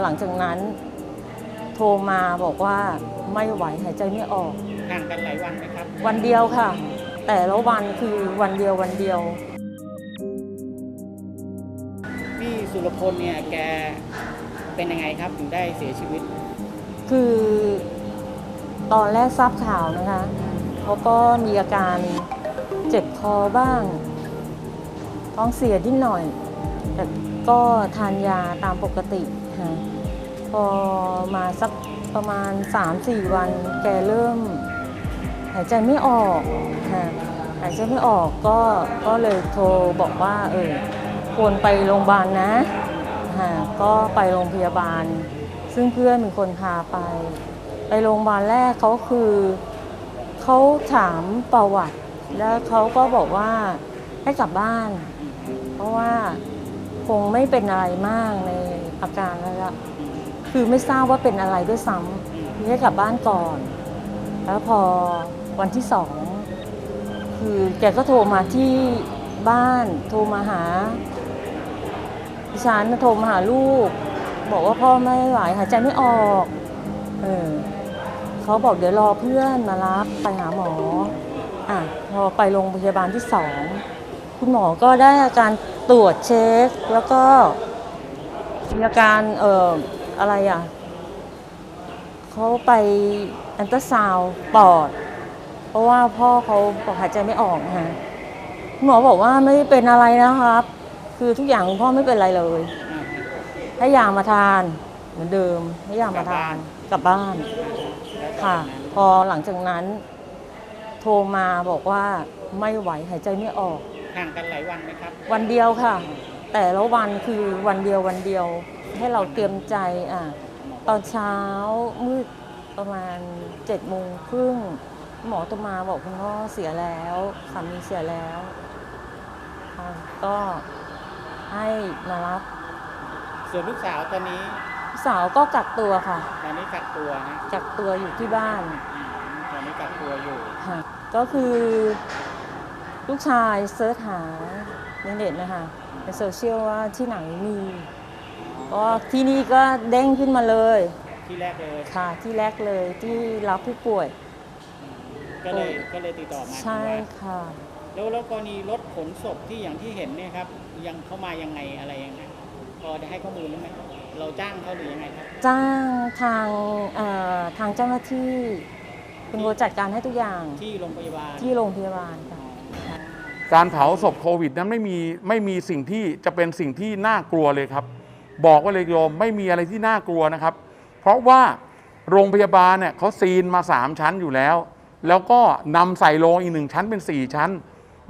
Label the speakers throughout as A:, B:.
A: หลังจากนั้น โทรมาบอกว่าไม่ไหวหายใจไม่ออก
B: ห่างกันหลายวันไหมครับ
A: วันเดียวค่ะ แต่ละวันคือวันเดียววันเดียว
B: พี่สุรพลเนี่ยแกเป็นยังไงครับถึงได้เสียชีวิต
A: คือตอนแรกทราบข่าวนะคะเขาก็มีอาการเจ็บคอบ้าง ท้องเสียนิดหน่อย แต่ก็ทานยาตามปกติ ค่ะพอมาสักประมาณ 3-4 วัน แกเริ่ม หายใจไม่ออกค่ะหายใจไม่ออกก็ก็เลยโทรบอกว่าเออควรไปโรงพยาบาลนะค่ะก็ไปโรงพยาบาล ซึ่งเพื่อนเป็นคนพาไป ไปโรงพยาบาลแรกเขาคือเขาถามประวัติ แล้วเขาก็บอกว่าให้กลับบ้าน เพราะว่า คงไม่เป็นอะไรมากในอาการแล้วละคือไม่ทราบว่าเป็นอะไรด้วยซ้ำคือให้กลับบ้านก่อน แล้วพอวันที่สอง คือแกก็โทรมาที่บ้าน โทรมาหาดิฉันโทรมาหาลูก บอกว่าพ่อไม่ไหวหายใจไม่ออก เออเขาบอกเดี๋ยวรอเพื่อนมารับไปหาหมอ อะ พอไปโรงพยาบาลที่สอง คุณหมอก็ได้อาการตรวจเช็ค แล้วก็มีอาการเอ่ออะไรอะเขาไปแอนตราซาวด์ปอด เพราะว่าพ่อเขาบอกหายใจไม่ออกฮะคุณหมอบอกว่าไม่เป็นอะไรนะครับ คือทุกอย่างคุณพ่อไม่เป็นอะไรเลยให้ยามาทานเหมือนเดิมให้ยามาทานกลับบ้านค่ะ พอหลังจากนั้น โทรมาบอกว่าไม่ไหวหายใจไม่ออก
B: ห่างกันหลายวันไหมครับ
A: วันเดียวค่ะ แต่ละวันคือวันเดียววันเดียว ให้เราเตรียมใจอะตอนเช้ามืดประมาณเจ็ดโมงครึ่งหมอโทรมาบอกคุณพ่อเสียแล้วสามีเสียแล้วค่ะก็ให้มารับ
B: ส่วนลูกสาวตอนนี้
A: สาวก็กักตัวค่ะ
B: ตอนนี้กักตัวนะ
A: กักตัวอยู่ที่บ้าน
B: อืมตอนนี้กักตัวอยู่
A: ค่ะก็คือ ลูกชายเซิร์ชหาในเน็ตนะคะในโซเชียลว่าที่ไหนมีก็ที่นี่ก็เด้งขึ้นมาเลย
B: ที่แรกเลย
A: ค่ะ ที่แรกเลยที่รับผู้ป่วย
B: ก็เลยก็เลยติดต่อมา
A: ใช่
B: ว่า
A: ค่ะ
B: แล้วแล้วกรณีรถขนศพที่อย่างที่เห็นเนี่ยครับ ยังเข้ามายังไงอะไรยังไงพอจะให้ข้อมูลได้ไหมเราจ้างเขาหรือยังไงครับ
A: จ้างทางเอ่อทางเจ้าหน้าที่เป็นคนจัดการให้ทุกอย่าง
B: ที่โรงพยาบาล
A: ที่โรงพยาบาลค่ะค่ะ
C: การเผาศพโควิดนั้นไม่มีไม่มีสิ่งที่จะเป็นสิ่งที่น่ากลัวเลยครับ บอกไว้เลยโยมไม่มีอะไรที่น่ากลัวนะครับ เพราะว่าโรงพยาบาลเนี่ยเขาซีนมา 3 ชั้นอยู่แล้ว แล้วก็นำใส่โรงอีกหนึ่งชั้นเป็น 4 ชั้น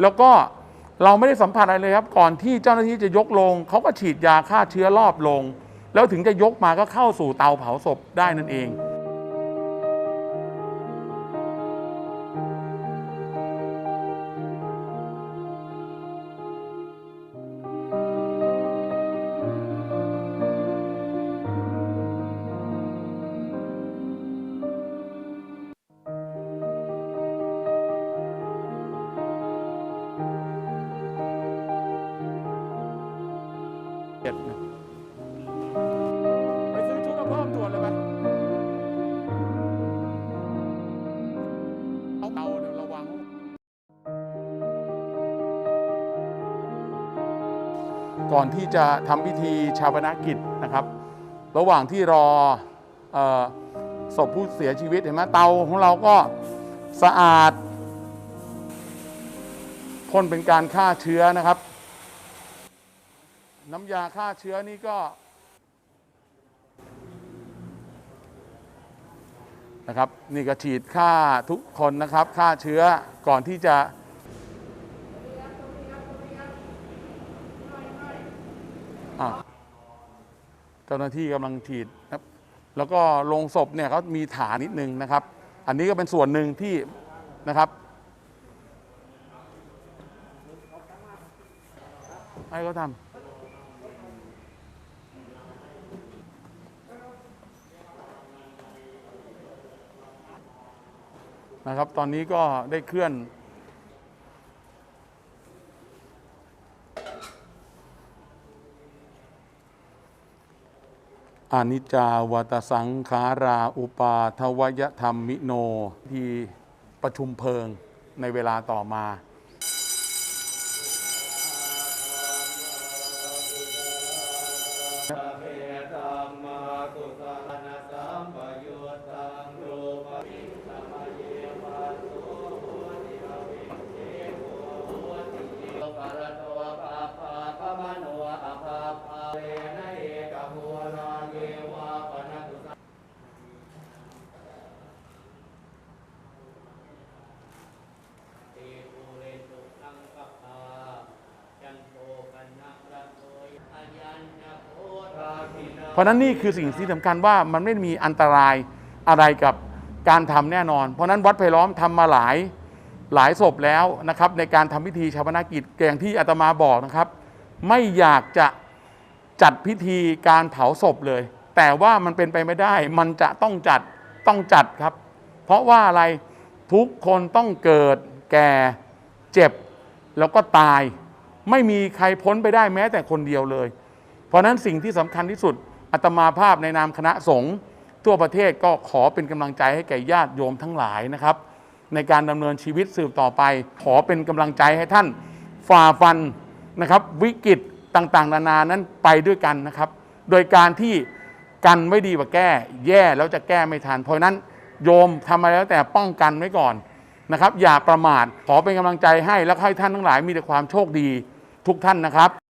C: แล้วก็เราไม่ได้สัมผัสอะไรเลยครับ ก่อนที่เจ้าหน้าที่จะยกโรงเขาก็ฉีดยาฆ่าเชื้อรอบโรงแล้วถึงจะยกมาก็เข้าสู่เตาเผาศพได้นั่นเอง เจ็ดนะไปซื้อชุดมาเพิ่มด่วนเลยไหมเอาเตาเดี๋ยวระวัง ก่อนที่จะทำพิธีชาปนกิจนะครับ ระหว่างที่รอเออศพผู้เสียชีวิตเห็นไหมเตาของเราก็สะอาดพ่นเป็นการฆ่าเชื้อนะครับ น้ำยาฆ่าเชื้อนี่ก็นะครับนี่ก็ฉีดฆ่าทุกคนนะครับฆ่าเชื้อก่อนที่จะเจ้าหน้าที่กำลังฉีดนะครับแล้วก็ลงศพเนี่ยเขามีฐานนิดนึงนะครับ อันนี้ก็เป็นส่วนหนึ่งที่นะครับ ให้เขาทำ นะครับ ตอนนี้ก็ได้เคลื่อนอนิจจาวัตสังขาราอุปาทวยธรรมมิโน ที่ประชุมเพลิงในเวลาต่อมา เพราะนั้นนี่คือสิ่งที่สำคัญว่ามันไม่มีอันตรายอะไรกับการทำแน่นอน เพราะนั้นวัดไผ่ล้อมทำมาหลายหลายศพแล้วนะครับ ในการทำพิธีชาปนกิจอย่างที่อาตมาบอกนะครับ ไม่อยากจะจัดพิธีการเผาศพเลย แต่ว่ามันเป็นไปไม่ได้ มันจะต้องจัดต้องจัดครับ เพราะว่าอะไรทุกคนต้องเกิด แก่เจ็บ แล้วก็ตาย ไม่มีใครพ้นไปได้แม้แต่คนเดียวเลย เพราะนั้นสิ่งที่สำคัญที่สุด อาตมาภาพในนามคณะสงฆ์ทั่วประเทศก็ขอเป็นกำลังใจให้แก่ญาติโยมทั้งหลายนะครับ ในการดำเนินชีวิตสืบต่อไป ขอเป็นกำลังใจให้ท่านฝ่าฟันนะครับวิกฤตต่างๆ นานานั้นไปด้วยกันนะครับ โดยการที่กันไม่ดีกว่าแก้ แย่แล้วจะแก้ไม่ทันเพราะนั้นโยมทำอะไรแล้วแต่ป้องกันไว้ก่อนนะครับ อย่าประมาทขอเป็นกำลังใจให้แล้วให้ท่านทั้งหลายมีแต่ความโชคดีทุกท่านนะครับ